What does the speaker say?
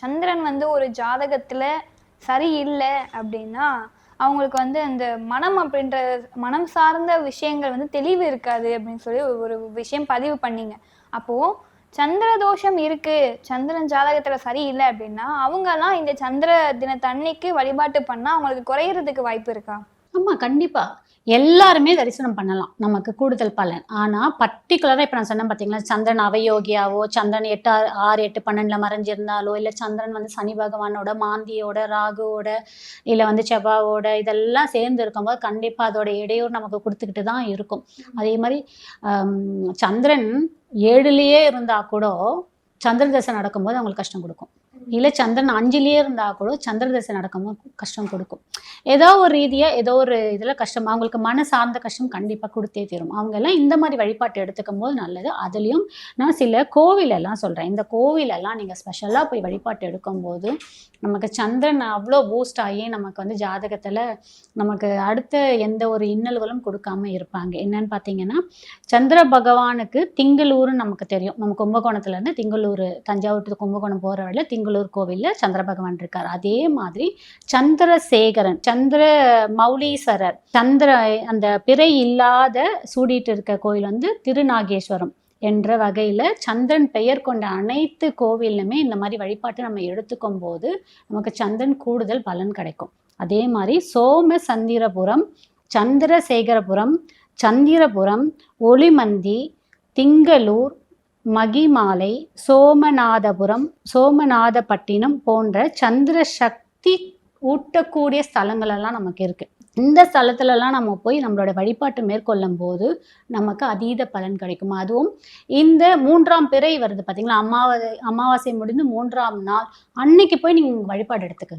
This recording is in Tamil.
சந்திரன் வந்து ஒரு ஜாதகத்துல சரியில்லை அப்படின்னா அவங்களுக்கு வந்து அந்த மனம் அப்படின்ற மனம் சார்ந்த விஷயங்கள் வந்து தெளிவு இருக்காது அப்படின்னு சொல்லி ஒரு- விஷயம் பதிவு பண்ணீங்க. அப்போ சந்திர தோஷம் இருக்கு சந்திரன் ஜாதகத்துல சரியில்லை அப்படின்னா அவங்கெல்லாம் இந்த சந்திர தினத்தன்னைக்கு வழிபாட்டு பண்ணா அவங்களுக்கு குறையறதுக்கு வாய்ப்பு இருக்கா? ஆமா கண்டிப்பா. எல்லாருமே தரிசனம் பண்ணலாம். நமக்கு கூடுதல் பலன். ஆனா பர்டிகுலரா இப்ப நான் சொன்னேன் பாத்தீங்களா சந்திரன் அவயோகியாவோ சந்திரன் எட்டு ஆறு ஆறு எட்டு பன்னெண்டுல மறைஞ்சிருந்தாலோ இல்ல சந்திரன் வந்து சனி பகவானோட மாந்தியோட ராகுவோட இல்ல வந்து செவ்வாவோட இதெல்லாம் சேர்ந்து இருக்கும்போது கண்டிப்பா அதோட இடையூறு நமக்கு கொடுத்துக்கிட்டு தான் இருக்கும். அதே மாதிரி சந்திரன் ஏழுலயே இருந்தா கூட சந்திர தசை நடக்கும்போது அவங்களுக்கு கஷ்டம் கொடுக்கும். இல்ல சந்திரன் அஞ்சிலேயே இருந்தா கூட சந்திர தசை நடக்கும்போது கஷ்டம் கொடுக்கும். ஏதோ ஒரு ரீதியா ஏதோ ஒரு இதுல கஷ்டம் அவங்களுக்கு மன சார்ந்த கஷ்டம் கண்டிப்பா கொடுத்தே தீரும். அவங்க எல்லாம் இந்த மாதிரி வழிபாட்டு எடுத்துக்கும் போது நல்லது. அதுலயும் நான் சில கோவில் எல்லாம் சொல்றேன். இந்த கோவில் எல்லாம் நீங்க ஸ்பெஷலா போய் வழிபாட்டு எடுக்கும்போது நமக்கு சந்திரன் அவ்வளோ பூஸ்ட் ஆகி நமக்கு வந்து ஜாதகத்துல நமக்கு அடுத்த எந்த ஒரு இன்னல்களும் கொடுக்காம இருப்பாங்க. என்னன்னு பார்த்தீங்கன்னா சந்திர பகவானுக்கு திங்களூர்னு நமக்கு தெரியும். நம்ம கும்பகோணத்துல இருந்து திங்களூர் தஞ்சாவூர் டு கும்பகோணம் போகிற வழியில் திங்களூர் கோவிலில் சந்திர பகவான் இருக்கார். அதே மாதிரி சந்திரசேகரன் சந்திர மௌலீஸ்வரர் சந்திர அந்த பிறை இல்லாத சூடிட்டு இருக்க கோயில் வந்து திருநாகேஸ்வரம் என்ற வகையில் சந்திரன் பெயர் கொண்ட அனைத்து கோவிலுமே இந்த மாதிரி வழிபாட்டை நம்ம எடுத்துக்கும் போது நமக்கு சந்திரன் கூடுதல் பலன் கிடைக்கும். அதே மாதிரி சோம சந்திரபுரம் சந்திரசேகரபுரம் சந்திரபுரம் ஒளிமந்தி திங்களூர் மகிமாலை சோமநாதபுரம் சோமநாதப்பட்டினம் போன்ற சந்திர சக்தி ஊட்டக்கூடிய ஸ்தலங்களெல்லாம் நமக்கு இருக்கு. இந்த ஸ்தலத்துலலாம் நம்ம போய் நம்மளோட வழிபாட்டு மேற்கொள்ளும் போது நமக்கு அதீத பலன் கிடைக்கும். அதுவும் இந்த மூன்றாம் பிறை வருது பார்த்தீங்களா அமாவாசை அமாவாசை முடிந்து மூன்றாம் நாள் அன்னைக்கு போய் நீங்கள் வழிபாடு எடுத்துக்கங்க.